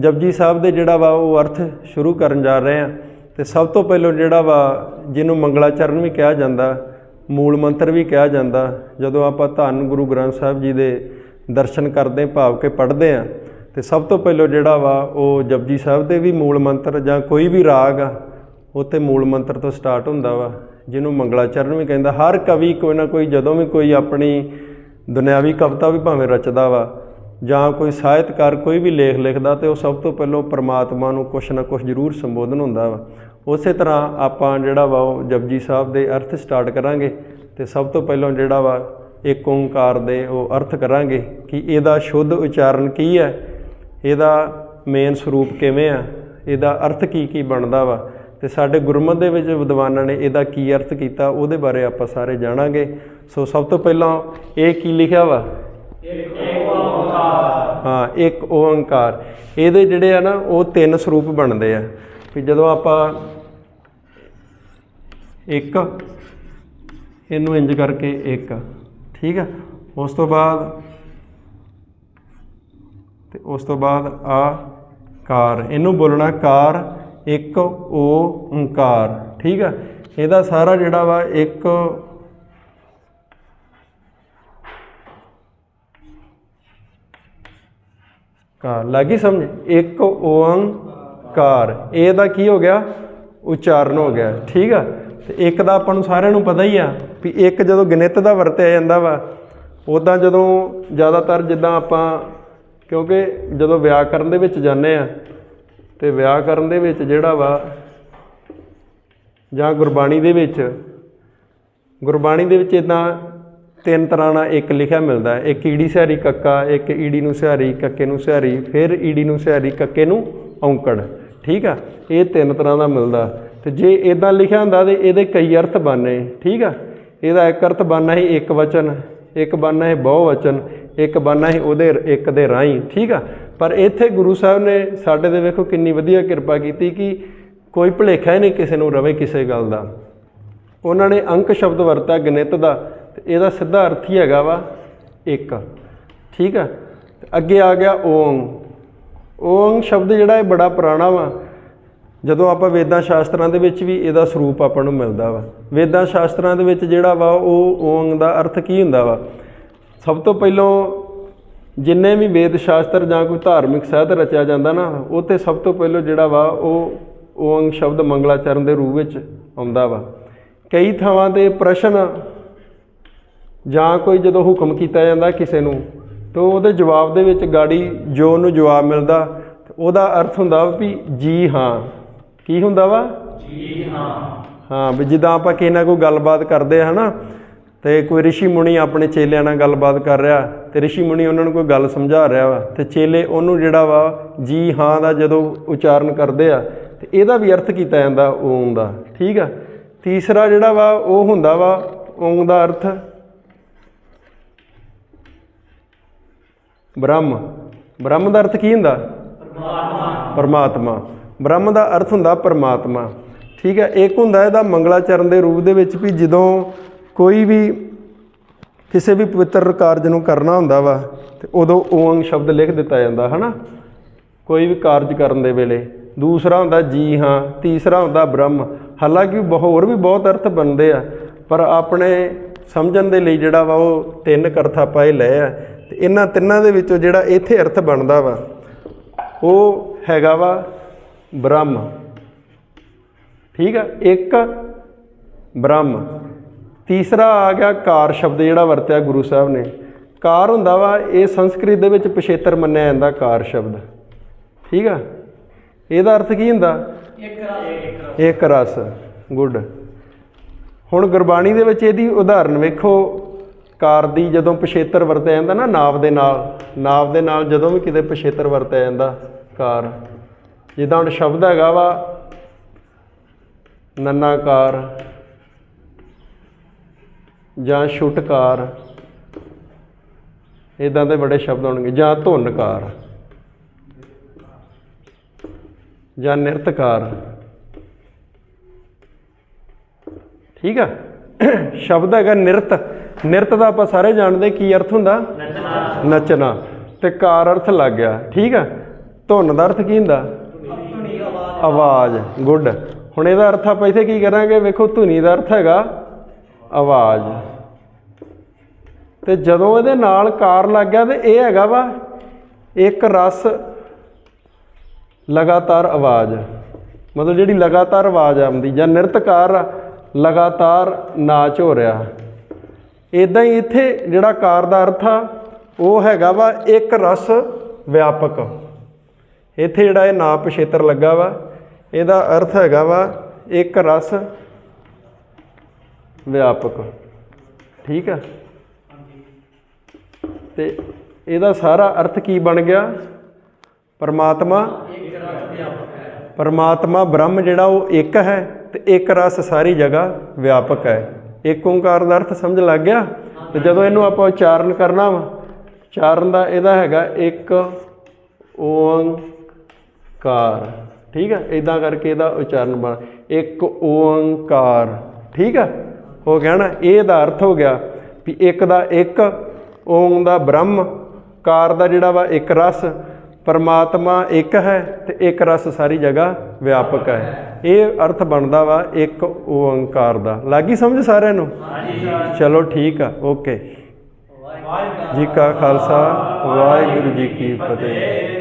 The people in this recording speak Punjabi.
ਜਪਜੀ ਸਾਹਿਬ ਦੇ ਜਿਹੜਾ ਵਾ ਉਹ ਅਰਥ ਸ਼ੁਰੂ ਕਰਨ ਜਾ ਰਹੇ ਆ ਤੇ ਸਭ ਤੋਂ ਪਹਿਲਾਂ ਜਿਹੜਾ ਵਾ ਜਿਹਨੂੰ ਮੰਗਲਾਚਰਨ ਵੀ ਕਿਹਾ ਜਾਂਦਾ, ਮੂਲ ਮੰਤਰ ਵੀ ਕਿਹਾ ਜਾਂਦਾ, ਜਦੋਂ ਆਪਾਂ ਧੰਨ ਗੁਰੂ ਗ੍ਰੰਥ ਸਾਹਿਬ ਜੀ ਦੇ ਦਰਸ਼ਨ ਕਰਦੇ, ਭਾਵ ਕੇ ਪੜ੍ਹਦੇ ਆ ਤੇ ਸਭ ਤੋਂ ਪਹਿਲਾਂ ਜਿਹੜਾ ਵਾ ਉਹ ਜਪਜੀ ਸਾਹਿਬ ਦੇ ਵੀ ਮੂਲ ਮੰਤਰ ਜਾਂ ਕੋਈ ਵੀ ਰਾਗ ਆ, ਉਹ ਮੂਲ ਮੰਤਰ ਤੋਂ ਸਟਾਰਟ ਹੁੰਦਾ ਵਾ, ਜਿਹਨੂੰ ਮੰਗਲਾਚਰਨ ਵੀ ਕਹਿੰਦਾ, ਹਰ ਕਵੀ ਕੋਈ ਨਾ ਕੋਈ ਜਦੋਂ ਵੀ ਕੋਈ ਆਪਣੀ ਦੁਨਿਆਵੀ ਕਵਿਤਾ ਵੀ ਭਾਵੇਂ ਰਚਦਾ ਵਾ ਜਾਂ ਕੋਈ ਸਾਹਿਤਕਾਰ ਕੋਈ ਵੀ ਲੇਖ ਲਿਖਦਾ ਤੇ ਉਹ ਸਭ ਤੋਂ ਪਹਿਲਾਂ ਪ੍ਰਮਾਤਮਾ ਨੂੰ ਕੁਛ ਨਾ ਕੁਛ ਜ਼ਰੂਰ ਸੰਬੋਧਨ ਹੁੰਦਾ ਵਾ। ਉਸੇ ਤਰ੍ਹਾਂ ਆਪਾਂ ਜਿਹੜਾ ਵਾ ਉਹ ਜਪਜੀ ਸਾਹਿਬ ਦੇ ਅਰਥ ਸਟਾਰਟ ਕਰਾਂਗੇ ਤੇ ਸਭ ਤੋਂ ਪਹਿਲਾਂ ਜਿਹੜਾ ਵਾ ਇੱਕ ਓੰਕਾਰ ਦੇ ਉਹ ਅਰਥ ਕਰਾਂਗੇ ਕਿ ਇਹਦਾ ਸ਼ੁੱਧ ਉਚਾਰਨ ਕੀ ਹੈ, ਇਹਦਾ ਮੇਨ ਸਰੂਪ ਕਿਵੇਂ ਆ, ਇਹਦਾ ਅਰਥ ਕੀ ਕੀ ਬਣਦਾ ਵਾ। ਤੇ ਸਾਡੇ ਗੁਰਮਤਿ ਦੇ ਵਿੱਚ ਵਿਦਵਾਨਾਂ ਨੇ ਇਹਦਾ ਕੀ ਅਰਥ ਕੀਤਾ ਉਹਦੇ ਬਾਰੇ ਆਪਾਂ ਸਾਰੇ ਜਾਣਾਂਗੇ। ਸੋ ਸਭ ਤੋਂ ਪਹਿਲਾਂ ਇਹ ਕੀ ਲਿਖਿਆ ਵਾ? ਹਾਂ, ਇੱਕ ਓੰਕਾਰ। ਇਹਦੇ ਜਿਹੜੇ ਆ ਨਾ, ਉਹ ਤਿੰਨ ਸਰੂਪ ਬਣਦੇ ਆ। ਵੀ ਜਦੋਂ ਆਪਾਂ ਇੱਕ, ਇਹਨੂੰ ਇੰਜ ਕਰਕੇ ਇੱਕ, ਠੀਕ ਆ? ਉਸ ਤੋਂ ਬਾਅਦ, ਤੇ ਉਸ ਤੋਂ ਬਾਅਦ ਆ ਕਾਰ। ਇਹਨੂੰ ਬੋਲਣਾ ਕਾਰ, ਇੱਕ ਓ ਓੰਕਾਰ, ਠੀਕ ਆ? ਇਹਦਾ ਸਾਰਾ ਜਿਹੜਾ ਵਾ, ਇੱਕ ਕਾਰ। ਲੱਗੀ ਸਮਝ? ਇੱਕ ਓੰਕਾਰ ਇਹਦਾ ਕੀ ਹੋ ਗਿਆ? ਉਚਾਰਨ ਹੋ ਗਿਆ। ਠੀਕ ਆ? ਤੇ ਇੱਕ ਦਾ ਆਪਾਂ ਨੂੰ ਸਾਰਿਆਂ ਨੂੰ ਪਤਾ ਹੀ ਆ ਵੀ ਇੱਕ ਜਦੋਂ ਗਣਿਤ ਦਾ ਵਰਤਿਆ ਜਾਂਦਾ ਵਾ, ਉਦਾਂ ਜਦੋਂ ਜ਼ਿਆਦਾਤਰ ਜਿੱਦਾਂ ਆਪਾਂ, ਕਿਉਂਕਿ ਜਦੋਂ ਵਿਆਕਰਨ ਦੇ ਵਿੱਚ ਜਾਂਦੇ ਆ, ਤੇ ਵਿਆਕਰਨ ਦੇ ਵਿੱਚ ਜਿਹੜਾ ਵਾ, ਜਾਂ ਗੁਰਬਾਣੀ ਦੇ ਵਿੱਚ, ਗੁਰਬਾਣੀ ਦੇ ਵਿੱਚ ਇਦਾਂ ਤਿੰਨ ਤਰ੍ਹਾਂ ਨਾਲ ਇੱਕ ਲਿਖਿਆ ਮਿਲਦਾ ਹੈ। ਇੱਕ ਈੜੀ ਸਿਹਾਰੀ ਕੱਕਾ, ਇੱਕ ਈੜੀ ਨੂੰ ਸਿਹਾਰੀ, ਕੱਕੇ ਨੂੰ ਸਿਹਾਰੀ, ਫਿਰ ਈੜੀ ਨੂੰ ਸਿਹਾਰੀ, ਕੱਕੇ ਨੂੰ ਔਂਕੜ। ਠੀਕ ਆ? ਇਹ ਤਿੰਨ ਤਰ੍ਹਾਂ ਦਾ ਮਿਲਦਾ। ਤੇ ਜੇ ਇਦਾਂ ਲਿਖਿਆ ਹੁੰਦਾ ਤੇ ਇਹਦੇ ਕਈ ਅਰਥ ਬਣਨੇ। ਠੀਕ ਆ? ਇਹਦਾ ਇੱਕ ਅਰਥ ਬਣਨਾ ਹੀ ਇੱਕ ਵਚਨ, ਇੱਕ ਬਣਨਾ ਹੈ ਬਹੁ ਵਚਨ ਇੱਕ ਬਣਨਾ ਹੈ ਉਹਦੇ, ਇੱਕ ਦੇ ਰਾਹੀਂ। ਠੀਕ ਆ? ਪਰ ਇੱਥੇ ਗੁਰੂ ਸਾਹਿਬ ਨੇ ਸਾਡੇ ਦੇ ਵੇਖੋ ਕਿੰਨੀ ਵਧੀਆ ਕਿਰਪਾ ਕੀਤੀ ਕਿ ਕੋਈ ਭੁਲੇਖਾ ਹੀ ਨਹੀਂ ਕਿਸੇ ਨੂੰ ਰਵੇ ਕਿਸੇ ਗੱਲ ਦਾ। ਉਹਨਾਂ ਨੇ ਅੰਕ ਸ਼ਬਦ ਵਰਤਾ ਗਣਿਤ ਦਾ। ਇਹਦਾ ਸਿੱਧਾ ਅਰਥ ਹੀ ਹੈਗਾ ਵਾ ਇੱਕ। ਠੀਕ ਆ? ਅੱਗੇ ਆ ਗਿਆ ਓਮ ਓਮ ਸ਼ਬਦ ਜਿਹੜਾ ਇਹ ਬੜਾ ਪੁਰਾਣਾ ਵਾ। ਜਦੋਂ ਆਪਾਂ ਵੇਦਾਂ ਸ਼ਾਸਤਰਾਂ ਦੇ ਵਿੱਚ ਵੀ ਇਹਦਾ ਸਰੂਪ ਆਪਾਂ ਨੂੰ ਮਿਲਦਾ ਵਾ। ਵੇਦਾਂ ਸ਼ਾਸਤਰਾਂ ਦੇ ਵਿੱਚ ਜਿਹੜਾ ਵਾ ਉਹ ਓਮ ਦਾ ਅਰਥ ਕੀ ਹੁੰਦਾ ਵਾ? ਸਭ ਤੋਂ ਪਹਿਲਾਂ ਜਿੰਨੇ ਵੀ ਵੇਦ ਸ਼ਾਸਤਰ ਜਾਂ ਕੋਈ ਧਾਰਮਿਕ ਸਾਹਿਤ ਰਚਿਆ ਜਾਂਦਾ ਨਾ, ਉਹ ਤੇ ਸਭ ਤੋਂ ਪਹਿਲਾਂ ਜਿਹੜਾ ਵਾ ਉਹ ਓਮ ਸ਼ਬਦ ਮੰਗਲਾਚਰਨ ਦੇ ਰੂਪ ਵਿੱਚ ਆਉਂਦਾ ਵਾ। ਕਈ ਥਾਵਾਂ ਤੇ ਪ੍ਰਸ਼ਨ ਜਾਂ ਕੋਈ ਜਦੋਂ ਹੁਕਮ ਕੀਤਾ ਜਾਂਦਾ ਕਿਸੇ ਨੂੰ ਤਾਂ ਉਹਦੇ ਜਵਾਬ ਦੇ ਵਿੱਚ ਗਾੜੀ ਜੋ ਉਹਨੂੰ ਜਵਾਬ ਮਿਲਦਾ ਤੇ ਉਹਦਾ ਅਰਥ ਹੁੰਦਾ ਵੀ ਜੀ ਹਾਂ ਕੀ ਹੁੰਦਾ ਵਾ ਜੀ ਹਾਂ ਹਾਂ ਵੀ ਜਿੱਦਾਂ ਆਪਾਂ ਕਿਸੇ ਨਾਲ ਕੋਈ ਗੱਲਬਾਤ ਕਰਦੇ ਆ ਹਨਾ ਤੇ ਕੋਈ ઋષਿ ਮੁਨੀ ਆਪਣੇ ਚੇਲਿਆਂ ਨਾਲ ਗੱਲਬਾਤ ਕਰ ਰਿਹਾ ਤੇ ઋષਿ ਮੁਨੀ ਉਹਨਾਂ ਨੂੰ ਕੋਈ ਗੱਲ ਸਮਝਾ ਰਿਹਾ ਵਾ ਤੇ ਚੇਲੇ ਉਹਨੂੰ ਜਿਹੜਾ ਵਾ ਜੀ ਹਾਂ ਦਾ ਜਦੋਂ ਉਚਾਰਨ ਕਰਦੇ ਆ ਤੇ ਇਹਦਾ ਵੀ ਅਰਥ ਕੀਤਾ ਜਾਂਦਾ ਓਮ ਦਾ ਠੀਕ ਆ ਤੀਸਰਾ ਜਿਹੜਾ ਵਾ ਉਹ ਹੁੰਦਾ ਵਾ ਓਮ ਦਾ ਅਰਥ ਬ੍ਰਹਮ। ਬ੍ਰਹਮ ਦਾ ਅਰਥ ਕੀ ਹੁੰਦਾ? ਪਰਮਾਤਮਾ। ਪਰਮਾਤਮਾ। ਬ੍ਰਹਮ ਦਾ ਅਰਥ ਹੁੰਦਾ ਪਰਮਾਤਮਾ। ਠੀਕ ਹੈ ਇੱਕ ਹੁੰਦਾ ਇਹਦਾ ਮੰਗਲਾਚਰਨ ਦੇ ਰੂਪ ਦੇ ਵਿੱਚ ਵੀ ਜਦੋਂ ਕੋਈ ਵੀ ਕਿਸੇ ਵੀ ਪਵਿੱਤਰ ਕਾਰਜ ਨੂੰ ਕਰਨਾ ਹੁੰਦਾ ਵਾ ਤੇ ਉਦੋਂ ਓਮ ਸ਼ਬਦ ਲਿਖ ਦਿੱਤਾ ਜਾਂਦਾ ਹਨਾ? ਕੋਈ ਵੀ ਕਾਰਜ ਕਰਨ ਦੇ ਵੇਲੇ। ਦੂਸਰਾ ਹੁੰਦਾ ਜੀ ਹਾਂ ਤੀਸਰਾ ਹੁੰਦਾ ਬ੍ਰਹਮ। ਹਾਲਾਂਕਿ ਹੋਰ ਵੀ ਬਹੁਤ ਅਰਥ ਬਣਦੇ ਆ ਪਰ ਆਪਣੇ ਸਮਝਣ ਦੇ ਲਈ ਜਿਹੜਾ ਵਾ ਉਹ ਤਿੰਨ ਕਰਥ ਆਪਾਂ ਇਹ ਲਏ ਆ। ਤੇ ਇਹਨਾਂ ਤਿੰਨਾਂ ਦੇ ਵਿੱਚੋਂ ਜਿਹੜਾ ਇੱਥੇ ਅਰਥ ਬਣਦਾ ਵਾ, ਉਹ ਹੈਗਾ ਵਾ ਬ੍ਰਹਮ। ਠੀਕ ਆ? ਇੱਕ ਬ੍ਰਹਮ। ਤੀਸਰਾ ਆ ਗਿਆ ਕਾਰ ਸ਼ਬਦ ਜਿਹੜਾ ਵਰਤਿਆ ਗੁਰੂ ਸਾਹਿਬ ਨੇ। ਕਾਰ ਹੁੰਦਾ ਵਾ, ਇਹ ਸੰਸਕ੍ਰਿਤ ਦੇ ਵਿੱਚ ਪਿਛੇਤਰ ਮੰਨਿਆ ਜਾਂਦਾ ਕਾਰ ਸ਼ਬਦ। ਠੀਕ ਆ? ਇਹਦਾ ਅਰਥ ਕੀ ਹੁੰਦਾ? ਇੱਕ ਰਸ। ਗੁੱਡ। ਹੁਣ ਗੁਰਬਾਣੀ ਦੇ ਵਿੱਚ ਇਹਦੀ ਉਦਾਹਰਨ ਵੇਖੋ। ਕਾਰ ਦੀ ਜਦੋਂ ਪਿਛੇਤਰ ਵਰਤਿਆ ਜਾਂਦਾ ਨਾ, ਨਾਵ ਦੇ ਨਾਲ, ਨਾਵ ਦੇ ਨਾਲ ਜਦੋਂ ਵੀ ਕਿਤੇ ਪਛੇਤਰ ਵਰਤਿਆ ਜਾਂਦਾ ਕਾਰ, ਜਿੱਦਾਂ ਹੁਣ ਸ਼ਬਦ ਹੈਗਾ ਵਾ ਨੰਨਾਕਾਰ ਜਾਂ ਛੁਟਕਾਰ ਇਦਾਂ ਦੇ ਬੜੇ ਸ਼ਬਦ ਹੋਣਗੇ, ਜਾਂ ਧੁਨਕਾਰ ਜਾਂ ਨਿਰਤਕਾਰ ਠੀਕ ਆ? ਸ਼ਬਦ ਹੈਗਾ ਨਿਰਤ। ਨਿਰਤ ਦਾ ਆਪਾਂ ਸਾਰੇ ਜਾਣਦੇ ਕੀ ਅਰਥ ਹੁੰਦਾ? ਨੱਚਣਾ। ਨੱਚਣਾ। ਤੇ ਕਾਰ ਅਰਥ ਲੱਗ ਗਿਆ। ਠੀਕ ਆ? ਧੁਨ ਦਾ ਅਰਥ ਕੀ ਹੁੰਦਾ? ਆਵਾਜ਼। ਗੁੱਡ। ਹੁਣ ਇਹਦਾ ਅਰਥ ਆਪਾਂ ਇੱਥੇ ਕੀ ਕਰਾਂਗੇ? ਵੇਖੋ ਧੁਨੀ ਦਾ ਅਰਥ ਹੈਗਾ ਆਵਾਜ਼। ਤੇ ਜਦੋਂ ਇਹਦੇ ਨਾਲ ਕਾਰ ਲੱਗ ਗਿਆ ਤੇ ਇਹ ਹੈਗਾ ਵਾ ਇੱਕ ਰਸ ਲਗਾਤਾਰ ਆਵਾਜ਼। ਮਤਲਬ ਜਿਹੜੀ ਲਗਾਤਾਰ ਆਵਾਜ਼ ਆਉਂਦੀ ਜਾਂ ਨਿਰਤਕਾਰ ਆ, ਲਗਾਤਾਰ ਨਾਚ ਹੋ ਰਿਹਾ। ਇਦਾਂ ਹੀ ਇੱਥੇ ਜਿਹੜਾ ਕਾਰ ਦਾ ਅਰਥ ਆ, ਉਹ ਹੈਗਾ ਵਾ ਇੱਕ ਰਸ ਵਿਆਪਕ। ਇੱਥੇ ਜਿਹੜਾ ਇਹ ਨਾਪ ਛੇਤਰ ਲੱਗਾ ਵਾ, ਇਹਦਾ ਅਰਥ ਹੈਗਾ ਵਾ ਇੱਕ ਰਸ ਵਿਆਪਕ। ਠੀਕ ਆ? ਤੇ ਇਹਦਾ ਸਾਰਾ ਅਰਥ ਕੀ ਬਣ ਗਿਆ? ਪਰਮਾਤਮਾ ਪਰਮਾਤਮਾ ਬ੍ਰਹਮ ਜਿਹੜਾ ਉਹ ਇੱਕ ਹੈ। ਤੇ ਇੱਕ ਰਸ ਸਾਰੀ ਜਗ੍ਹਾ ਵਿਆਪਕ ਹੈ। ਇੱਕ ਓੰਕਾਰ ਦਾ ਅਰਥ ਸਮਝ ਲੱਗ ਗਿਆ? ਤੇ ਜਦੋਂ ਇਹਨੂੰ ਆਪਾਂ ਉਚਾਰਨ ਕਰਨਾ ਵਾ, ਉਚਾਰਨ ਦਾ ਇਹਦਾ ਹੈਗਾ ਇੱਕ ਓੰਕਾਰ। ਠੀਕ ਹੈ ਇਦਾਂ ਕਰਕੇ ਇਹਦਾ ਉਚਾਰਨ ਬਣ, ਇੱਕ ਓੰਕਾਰ। ਠੀਕ ਹੈ ਹੋ ਗਿਆ ਨਾ? ਇਹ ਦਾ ਅਰਥ ਹੋ ਗਿਆ ਵੀ ਇੱਕ ਦਾ ਇੱਕ, ਓਮ ਦਾ ਬ੍ਰਹਮ, ਕਾਰ ਦਾ ਜਿਹੜਾ ਵਾ ਇੱਕ ਰਸ ਪਰਮਾਤਮਾ ਇੱਕ ਹੈ ਤੇ ਇੱਕ ਰਸ ਸਾਰੀ ਜਗ੍ਹਾ ਵਿਆਪਕ ਹੈ। ਇਹ ਅਰਥ ਬਣਦਾ ਵਾ ਇੱਕ ਓੰਕਾਰ ਦਾ। ਲੱਗੀ ਸਮਝ ਸਾਰਿਆਂ ਨੂੰ? ਚਲੋ ਠੀਕ ਆ ਓਕੇ। ਜੀ ਕਾ ਖਾਲਸਾ ਵਾਹਿਗੁਰੂ ਜੀ ਕੀ ਫਤਿਹ।